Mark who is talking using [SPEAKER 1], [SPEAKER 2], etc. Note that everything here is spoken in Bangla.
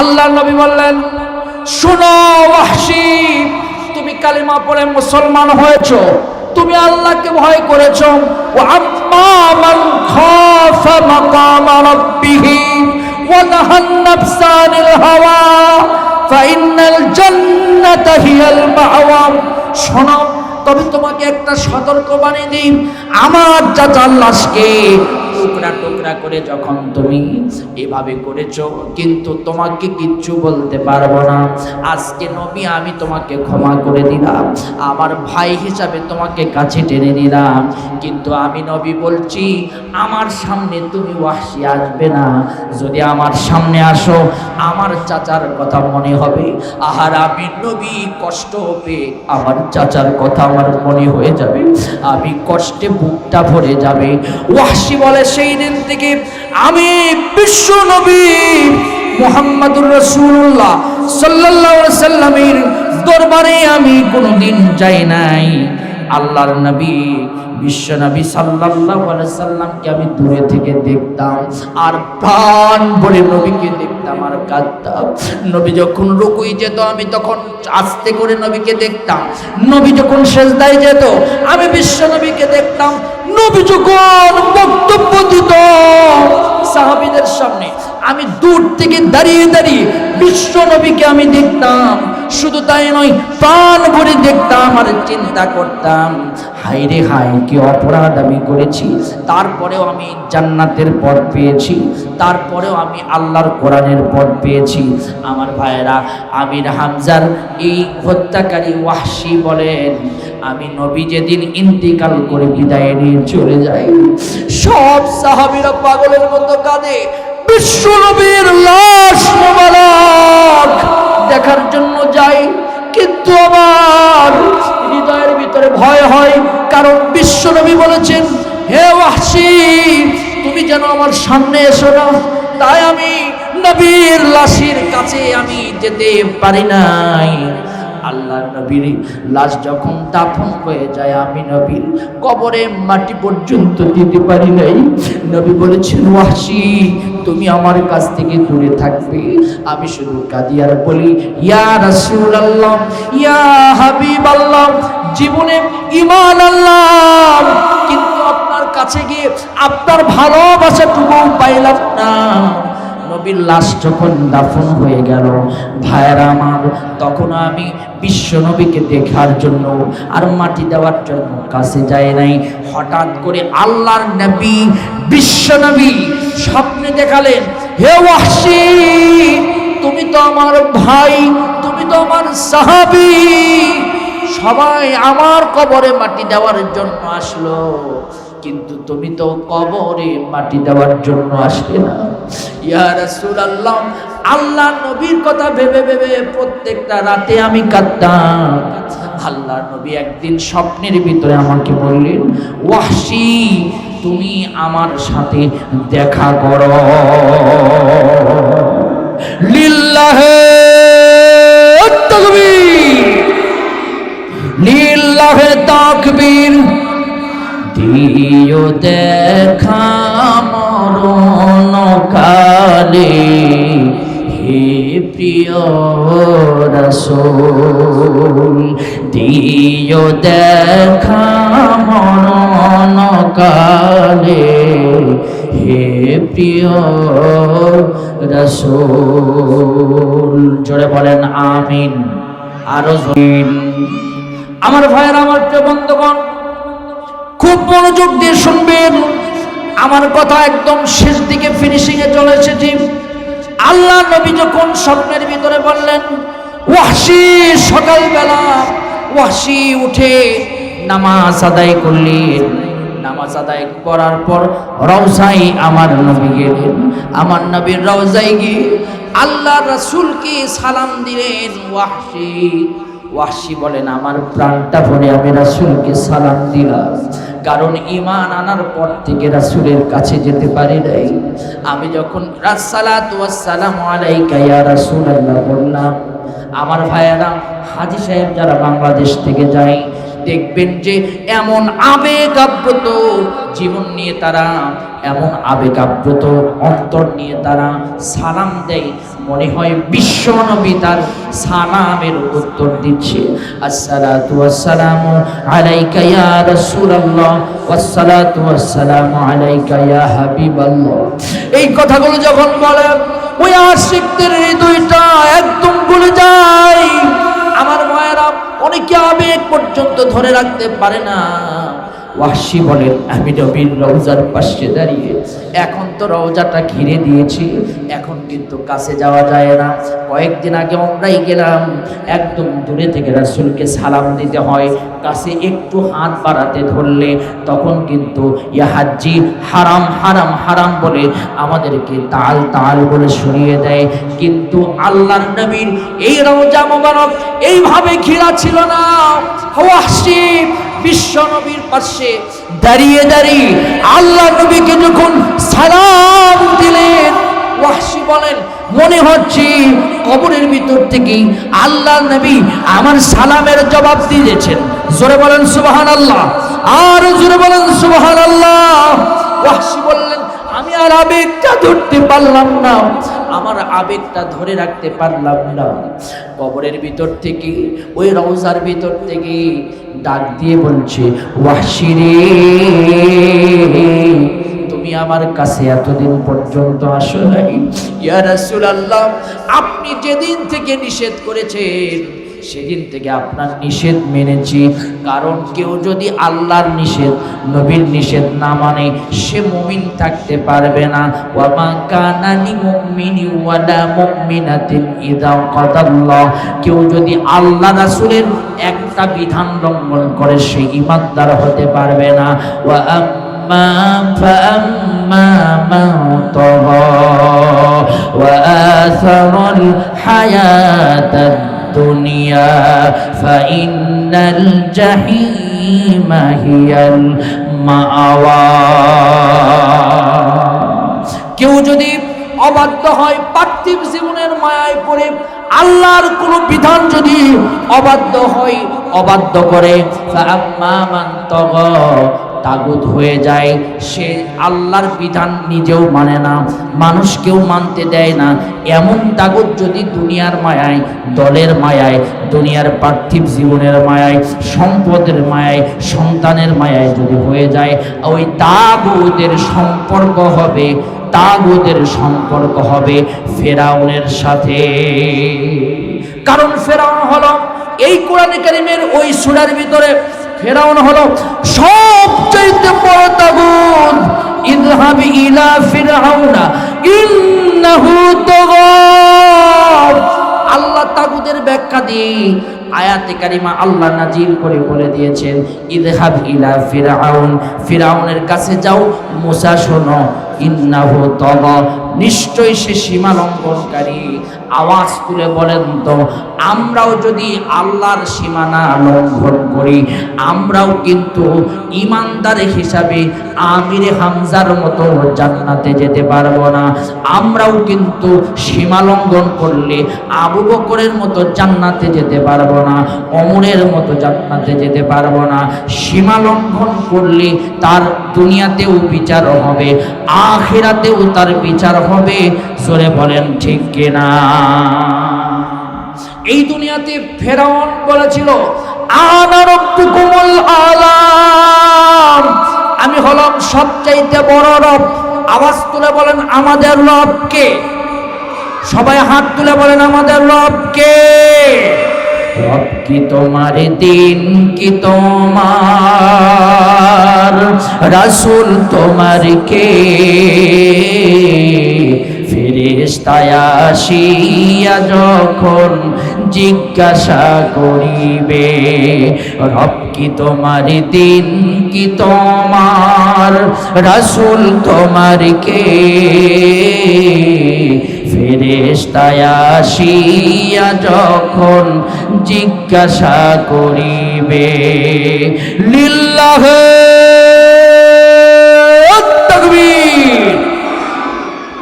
[SPEAKER 1] আল্লাহ নবী বললেন, শোনো ওয়াহশি, তুমি কালিমা পড়ে মুসলমান হয়েছো, তুমি আল্লাহকে ভয় করেছ। ও আম্মা মান খাফা মাকাম রাব্বিহি ওয়া নাহান নাফসা আনিল হাওয়া ফাইনাল জান্নাতা হিয়াল মাওয়া। শোনো, তবে তোমাকে একটা সতর্কবাণী দিই, আমার চাচার লাশকে টুকরা টুকরা করে যখন তুমি এভাবে করেছ, কিন্তু তোমাকে কিচ্ছু বলতে পারব না। আজকে নবী, আমি তোমাকে ক্ষমা করে দিলাম। আমার ভাই হিসাবে তোমাকে কাছে টেনে নিলাম। কিন্তু আমি নবী বলছি, আমার সামনে তুমি ওয়াসি আসবে না। যদি আমার সামনে আসো, আমার চাচার কথা মনে হবে। আহার আমি নবী, কষ্ট পেয়ে আমার চাচার কথা আমার মনে হয়ে যাবে। আমি কষ্টে বুকটা ভরে যাবে। ওয়াসি বলে সেই দিন থেকে আমি বিশ্ব নবী মোহাম্মদুর রসুল্লাহ সাল্লাহ সাল্লামের দরবারে আমি কোনোদিন যাই নাই। আল্লাহর নবী, বিশ্ব নবী সাল্লাল্লাহু সাল্লামকে আমি দূরে থেকে দেখতাম আর প্রাণ ভরে নবীকে দেখতাম আর কাঁদতাম। নবী যখন রুকুই যেত, আমি তখন আস্তে করে নবীকে দেখতাম। নবী যখন সেজদায় যেত, আমি বিশ্ব নবীকে দেখতাম। নবী বক্তব্য দিত। সাহাবিদের সামনে আমি দূর থেকে দাঁড়িয়ে দাঁড়িয়ে বিশ্ব নবীকে আমি দেখতাম। শুধু তাই নয়, প্রাণ ভরে দেখতাম আর চিন্তা করতাম। হাই রে হাই কি অপরাধ আমি করেছি। তারপরেও আমি জান্নাতের পথ পেয়েছি। তারপরেও আমি আল্লাহর কোরআনের পথ পেয়েছি। আমার ভাইয়েরা, আমির হামজার এই হত্যাকারী ওয়াহশি বলেন, আমি নবী যেদিন ইন্তিকাল করে বিদায় নিয়ে চলে যাই, সব সাহাবীরা পাগলের মতো কাঁদে, বিশ্ব নবীর লাশ মোবারক। দেখার জন্য যাই, কিন্তু আমার হৃদয়ের ভিতরে ভয় হয়, কারণ বিশ্ব নবী বলেছেন, হে ওয়াহশি, তুমি যেন আমার সামনে এসো না, তাই আমি নবীর লাশের কাছে আমি যেতে পারি নাই। আল্লাহ নবীর লাশ যখন দাফন হয়ে যায়, আমি নবীর কবরে মাটি পর্যন্ত দিতে পারি নাই। নবী বলেছেন ওয়াসি তুমি আমার কাছ থেকে দূরে থাকবে। আমি শুধু কাদিয়ার বলি, ইয়া রাসূল আল্লাহ ইয়া হাবিব আল্লাহ জীবনে ইমান আল্লাহ কিন্তু আপনার কাছে গিয়ে আপনার ভালোবাসাটুকু পাইলাম না। নবীর লাশ যখন দাফন হয়ে গেল, ভাইয়েরা আমার, তখন আমি বিশ্ব নবীকে দেখার জন্য আর মাটি দেওয়ার জন্য কাছে যায় নাই। হঠাৎ করে আল্লাহর নবী, বিশ্ব নবী স্বপ্নে দেখালেন, হে ওয়াহশি, তুমি তো আমার ভাই, তুমি তো আমার সাহাবি। সবাই আমার কবরে মাটি দেওয়ার জন্য আসলো, কিন্তু তুমি তো কবরে মাটি দেওয়ার জন্য আসবে না। আল্লাহ নবীর কথা ভেবে ভেবে প্রত্যেকটা রাতে আমি কাঁদতাম। আল্লাহ নবী একদিন স্বপ্নের ভিতরে আমাকে বললেন, ওয়াহশি, তুমি আমার সাথে দেখা করো। লিল্লাহে তাকবীর তাকবীর, দিও দেখা মরণ। কালে হে প্রিয় রসুল, দিও দেখা মরণ কালে, হে প্রিয় রসুল। জোরে বলেন, আমিন। আরও আমার ভাইয়ের, আমার প্রিয় বন্ধুগণ, খুব মনোযোগ দিয়ে শুনবেন। আমার কথা একদম শেষ দিকে ফিনিশিং এ চলে এসেছি। আল্লাহ নবী যখন স্বপ্নের ভিতরে বললেন ওয়াসি সকালবেলা ওয়াসি উঠে নামাজ আদায় করলেন নামাজ আদায় করার পর রওজাই আমার নবী গেলেন। আমার নবীর রওজাই গিয়ে আল্লাহ রাসূলকে সালাম দিলেন, ওয়াহশি ওয়াসি বলেন, আমার প্রাণটা ভরে আমি রাসূলকে সালাম দিলাম। কারণ ইমান আনার পর থেকে রাসুলের কাছে যেতে পারি নাই। আমি যখন রাসূলুল্লাহ বললাম, আমার ভাইয়েরা, হাজি সাহেব যারা বাংলাদেশ থেকে যায় দেখবেন যে এমন আবেগ আপ্লুত জীবন নিয়ে তারা, এমন আবেগ আপ্লুত অন্তর নিয়ে তারা সালাম দেয়। মনে হয় বিশ্ব নবী তার সালামের উত্তর দিচ্ছে। এই কথাগুলো যখন বলে ওই আশিকদের হৃদয়টা একদম ভুলে যায়। অনেকে আবেগ পর্যন্ত ধরে রাখতে পারে না। ওয়াসি বলেন, আমি নবীর রওজার পাশে দাঁড়িয়ে, এখন তো রওজাটা ঘিরে দিয়েছি, এখন কিন্তু কাছে যাওয়া যায় না। কয়েকদিন আগে আমরাই গেলাম, একদম দূরে থেকে রাসুলকে সালাম দিতে হয়, কাছে একটু হাত বাড়াতে ধরলে, তখন কিন্তু ইয়া হাজ্জি হারাম হারাম হারাম বলে আমাদেরকে তাল তাল বলে সরিয়ে দেয়। কিন্তু আল্লাহর নবীর এই রওজা মোবারক এইভাবে ঘেরা ছিল না। ওয়াসি বিশ্ব নবীর পাশে দাঁড়িয়ে দাঁড়িয়ে আল্লাহ নবীকে যখন সালাম দিলেন, ওয়াহশি বলেন, মনে হচ্ছে কবরের ভিতর থেকে আল্লাহ নবী আমার সালামের জবাব দিয়েছেন। জোরে বলেন সুবহান আল্লাহ আর জোরে বলেন সুবাহান আল্লাহ ওয়াহশি বললেন আমি আর আবেগটা ধরতে পারলাম না। আমার আবেগটা ধরে রাখতে পারলাম না। কবরের ভিতর থেকে, ওই রওজার ভিতর থেকে ডাক দিয়ে বলছে ওয়াসিরে তুমি আমার কাছে এতদিন পর্যন্ত আসো নাই। ইয়া রাসূলুল্লাহ, আপনি যেদিন থেকে নিষেধ করেছেন সেদিন থেকে আপনার নিষেধ মেনেছি কারণ কেউ যদি আল্লাহর নিষেধ নবীর নিষেধ না মানে সে মুমিন থাকতে পারবে না ওয়ামা কানানি মুমিনি ওয়ালা মুমিনাতিন ইদা কাদাল্লাহ কেউ যদি আল্লাহ রাসূলের একটা বিধান লঙ্ঘন করে সে ইমানদার হতে পারবে না ওয়া أما فأما من طغى وآثر الحياة الدنيا فإن الجحيم هي المأوى কেউ যদি অবাধ্য হয় পার্থিব জীবনের মায়ায় পড়ে আল্লাহর কোন বিধান যদি অবাধ্য হয় অবাধ্য করে তাগুদ হয়ে যায়। সে আল্লাহর বিধান নিজেও মানে না, মানুষকেও মানতে দেয় না। এমন তাগুদ যদি দুনিয়ার মায়ায়, দলের মায়ায়, দুনিয়ার পার্থিব জীবনের মায়ায়, সম্পদের মায়ায়, সন্তানের মায়ায় যদি হয়ে যায়, ওই তাগুদের সম্পর্ক হবে তাগুদের সম্পর্ক হবে ফেরাউনের সাথে। কারণ ফেরাউন হলো, এই কোরআন কারিমের ওই সুরার ভিতরে ফেরাউন হলো সবচেয়ে বড় ইযহাব ইলা ফিরআউনা, ইন্নাহু আল্লাহ ব্যাখ্যা দিয়ে আয়াতে কারিমা আল্লাহ নাজিল করে বলে দিয়েছেন, ইদহাব ইলা ফিরআউন, ফিরআউনের কাছে যাও, মুসা শোনো, ইন্নাহু তাগা নিশ্চয়ই সে সীমা লঙ্ঘনকারী আওয়াজ তুলে বলেন তো আমরাও যদি আল্লাহর সীমানা লঙ্ঘন করি, আমরাও কিন্তু ইমানদার হিসাবে আমিরে হামজার মতো জান্নাতে যেতে পারব না। আমরাও কিন্তু সীমা লঙ্ঘন করলে আবু বকরের মতো জান্নাতে যেতে পারব না অমরের মতো জান্নাতে যেতে পারব না। সীমা লঙ্ঘন করলে তার দুনিয়াতেও বিচার হবে, আখেরাতেও তার বিচার হবে। জোরে বলেন, ঠিক কিনা? এই দুনিয়াতে ফেরাউন বলেছিল আলাম। আমি হলাম সবচাইতে বড় রব। আওয়াজ তুলে বলেন, আমাদের রব কে? সবাই হাত তুলে বলেন, আমাদের রব কে? রব কি তোমার দিন, কি তোমার? রাসূল তোমার কে? ফেরেশতায় আসিয়া যখন জিজ্ঞাসা করিবে, রব কি তোমার দিন কি তোমার? রাসুল তোমার কে? ফেরেশতায় আসিয়া যখন জিজ্ঞাসা করিবে, লিল্লাহে